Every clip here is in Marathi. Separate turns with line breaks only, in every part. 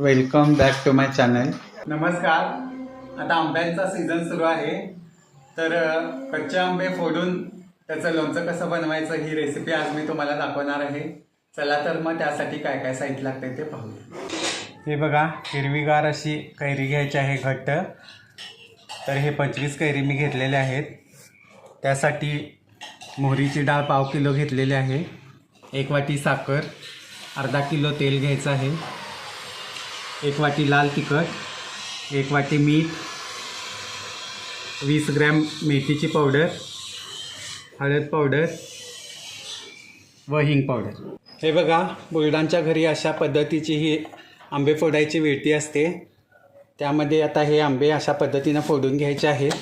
Welcome back to my channel नमस्कार. आता आंब्यांचा सीझन सुरू आहे. तर कच्चे आंबे फोडून त्याचं लोणचं कसं बनवायचं ही रेसिपी आज मी तुम्हाला दाखवणार आहे. चला तर मग त्यासाठी काय काय साहित्य लागते ते पाहूया. हे बघा हिरवीगार अशी कैरी घ्यायची आहे घट्ट. तर हे पंचवीस कैरी मी घेतलेले आहेत. त्यासाठी मोहरीची डाळ पाव किलो घेतलेली आहे. एक वाटी साखर अर्धा किलो तेल घ्यायचं आहे. एक वाटी लाल तिखट एक वाटी मीठ वीस ग्रॅम मेथीची पावडर हळद पावडर व हिंग पावडर. हे बघा बुलडांच्या घरी अशा पद्धतीची ही आंबे फोडायची वेळती असते. त्यामध्ये आता हे आंबे अशा पद्धतीनं फोडून घ्यायचे आहेत.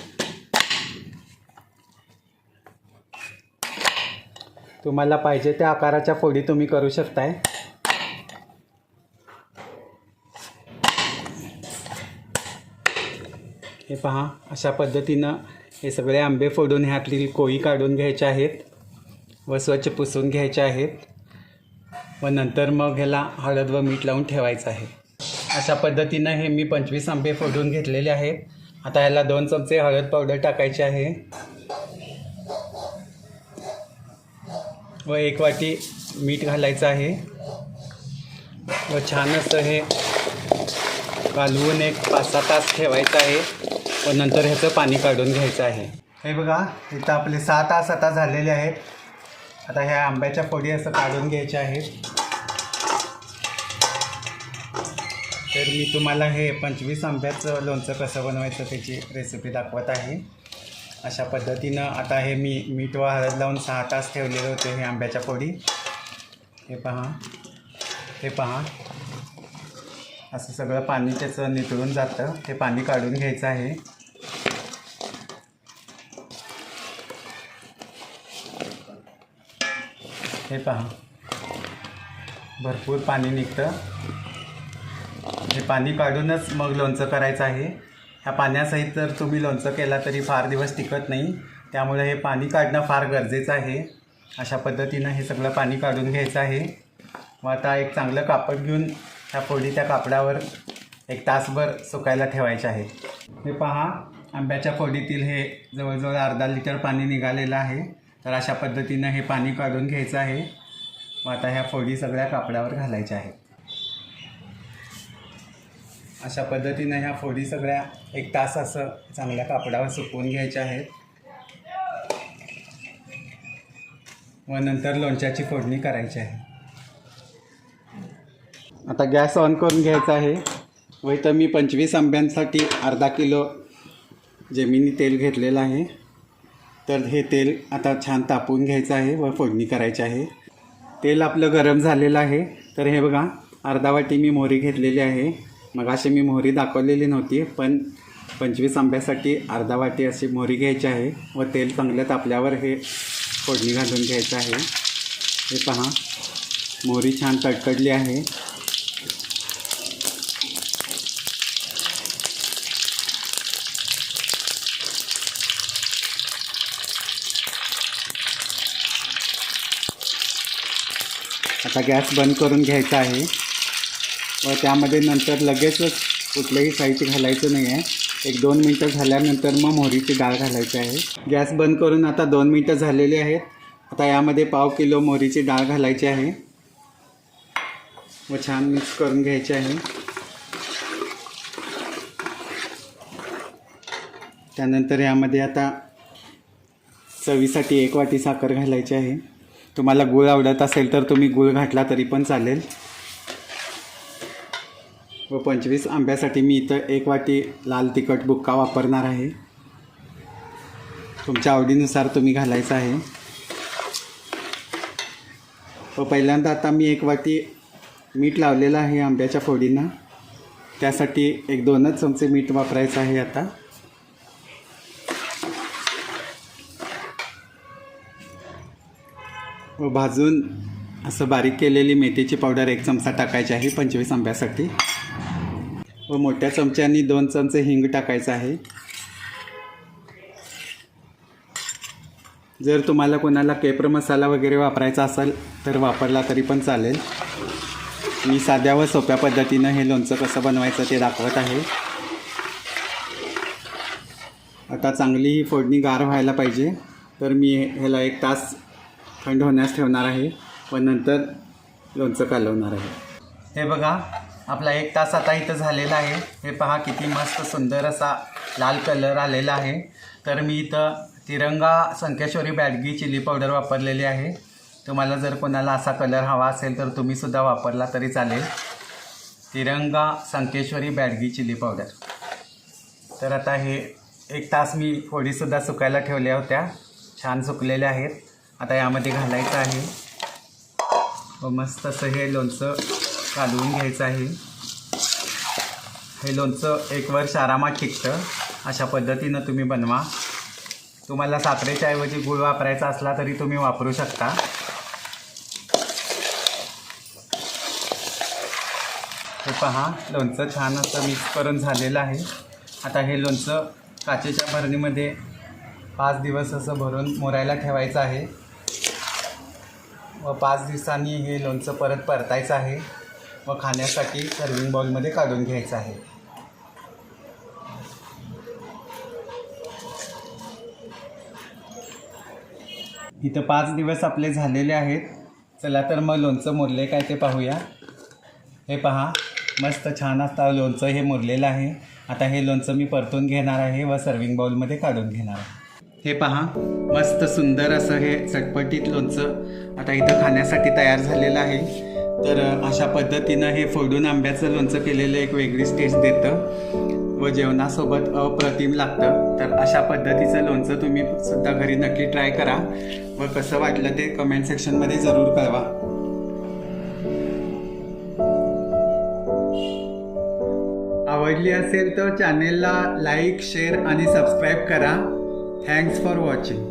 तुम्हाला पाहिजे त्या आकाराच्या फोडी तुम्ही करू शकताय. हे पहा अशा पद्धतीनं हे सगळे आंबे फोडून ह्यातली कोळी काढून घ्यायचे आहेत व स्वच्छ पुसून घ्यायचे आहेत व नंतर मग ह्याला हळद व मीठ लावून ठेवायचं आहे. अशा पद्धतीनं हे मी पंचवीस आंबे फोडून घेतलेले आहेत. आता ह्याला दोन चमचे हळद पावडर टाकायचे आहे. व एक वाटी मीठ घालायचं आहे. व छान असं हे घालवून एक पाच सहा तास ठेवायचं आहे. व नंतर ह्याचं पाणी काढून घ्यायचं आहे. हे बघा इथं आपले सहा तास आता झालेले आहेत. आता ह्या आंब्याच्या फोडी असं काढून घ्यायच्या आहेत. तर मी तुम्हाला हे पंचवीस आंब्याचं लोणचं कसं बनवायचं त्याची रेसिपी दाखवत आहे. अशा पद्धतीनं आता हे मी मीठ व हळद लावून सहा तास ठेवलेले होते हे आंब्याच्या पोळी हे पहा. हे पहा. असं सगळं पाणी त्याचं नितळून जातं. ते पाणी काढून घ्यायचं आहे. हे पहा. भरपूर पाणी निघतं. हे पाणी काढूनच मग लोणचं करायचं आहे. ह्या पाण्यासहित जर तुम्ही लोणचं केला तरी फार दिवस टिकत नाही. त्यामुळे हे पाणी काढणं फार गरजेचं आहे. अशा पद्धतीनं हे सगळं पाणी काढून घ्यायचं आहे. मग आता एक चांगलं कापड घेऊन ह्या फोडी त्या कापडावर एक तासभर सुकायला ठेवायचे आहे. हे पहा आंब्याच्या फोडीतील हे जवळजवळ अर्धा लिटर पाणी निघालेलं आहे. तर अशा पद्धतीनं हे पाणी काढून घ्यायचं आहे. मग आता ह्या फोडी सगळ्या कापडावर घालायच्या आहेत. अशा पद्धतीनं ह्या फोडी सगळ्या एक तास असं चांगल्या कापडावर सुकवून घ्यायच्या आहेत. व नंतर लोणच्याची फोडणी करायची आहे. आता गॅस ऑन करून घ्यायचा आहे. व इथं मी पंचवीस आंब्यांसाठी अर्धा किलो जमिनी तेल घेतलेलं आहे. तर हे तेल आता छान तापवून घ्यायचं आहे व फोडणी करायची आहे. तेल आपलं गरम झालेलं आहे. तर हे बघा अर्धा वाटी मी मोहरी घेतलेली आहे. मग अशी मी मोहरी दाखवलेली नव्हती पण पंचवीस आंब्यासाठी अर्धा वाटी अशी मोहरी घ्यायची आहे व तेल चांगलं तापल्यावर हे फोडणी घालून घ्यायचं आहे. हे पहा मोहरी छान तडकडली आहे. आता गॅस बंद करून घ्यायचा आहे. व त्यामध्ये नंतर लगेचच कुठलंही साहित्य घालायचं नाही आहे. एक दोन मिनटं झाल्यानंतर मग मोहरीची डाळ घालायची आहे. गॅस बंद करून आता दोन मिनटं झालेली आहेत. आता यामध्ये पाव किलो मोहरीची डाळ घालायची आहे. व छान मिक्स करून घ्यायची आहे. त्यानंतर यामध्ये आता चवीसाठी एक वाटी साखर घालायची आहे. तुम्हाला गुळ आवडत असेल तर तुम्ही गूळ घातला तरी पण चालेल. व पंचवीस आंब्यासाठी मी इथं एक वाटी लाल तिखट बुक्का वापरणार आहे. तुमच्या आवडीनुसार तुम्ही घालायचं आहे. व पहिल्यांदा आता मी एक वाटी मीठ लावलेलं आहे आंब्याच्या फोडींना. त्यासाठी एक दोनच चमचे मीठ वापरायचं आहे आता. भाजून असं बारीक केलेली मेथीची पावडर एक चमचा टाकायची आहे पंचवीस आंब्यासाठी. व मोठ्या चमच्यानी दोन चमचे हिंग टाकायचं आहे. जर तुम्हाला कोणाला केपर मसाला वगैरे वापरायचा असेल तर वापरला तरी पण चालेल. मी साध्या व सोप्या पद्धतीनं हे लोणचं कसं बनवायचं ते दाखवत आहे. आता चांगली ही फोडणी गार व्हायला पाहिजे. तर मी ह्याला एक तास थंड होण्यास ठेवणार आहे व नंतर लोणचं कालवणार आहे. हे बघा आपला एक तास आता इथं झालेला आहे. हे पहा किती मस्त सुंदर असा लाल कलर आलेला आहे. तर मी इथं तिरंगा संकेश्वरी बॅडगी चिली पावडर वापरलेली आहे. तुम्हाला जर कोणाला असा कलर हवा असेल तर तुम्हीसुद्धा वापरला तरी चालेल. तिरंगा संकेश्वरी बॅडगी चिली पावडर. तर आता हे एक तास मी फोडीसुद्धा सुकायला ठेवल्या होत्या. छान सुकलेल्या आहेत. आता यामध्ये घालायचं आहे. व मस्त असं हे लोणचं कालवून घ्यायचं आहे. हे लोणचं एक वर्ष आरामात टिकतं. अशा पद्धतीनं तुम्ही बनवा. तुम्हाला साखरेच्या ऐवजी गूळ वापरायचा असला तरी तुम्ही वापरू शकता. हे पहा लोणचं छान असं मिक्स करून झालेलं आहे. आता हे लोणचं काचेच्या भरणीमध्ये पाच दिवस असं भरून मोरायला ठेवायचं आहे. व पाच दिवसांनी हे लोणचं परत परतायचं आहे. व खाण्यासाठी सर्विंग बॉलमध्ये काढून घ्यायचं आहे. इथं पाच दिवस आपले झालेले आहेत. चला तर मग लोणचं मुरले काय ते पाहूया. हे पहा मस्त छान असता लोणचं हे मुरलेलं आहे. आता हे लोणचं मी परतून घेणार आहे व सर्विंग बाउलमध्ये काढून घेणार आहे. हे पहा मस्त सुंदर असं हे चटपटीत लोणचं आता इथं खाण्यासाठी तयार झालेलं आहे. तर अशा पद्धतीनं हे फोडून आंब्याचं लोणचं केलेलं एक वेगळीच टेस्ट देतं व जेवणासोबत अप्रतिम लागतं. तर अशा पद्धतीचं लोणचं तुम्ही सुद्धा घरी नक्की ट्राय करा व कसं वाटलं ते कमेंट सेक्शनमध्ये जरूर कळवा. आवडली असेल तर चॅनेलला लाईक शेअर आणि सबस्क्राईब करा. Thanks for watching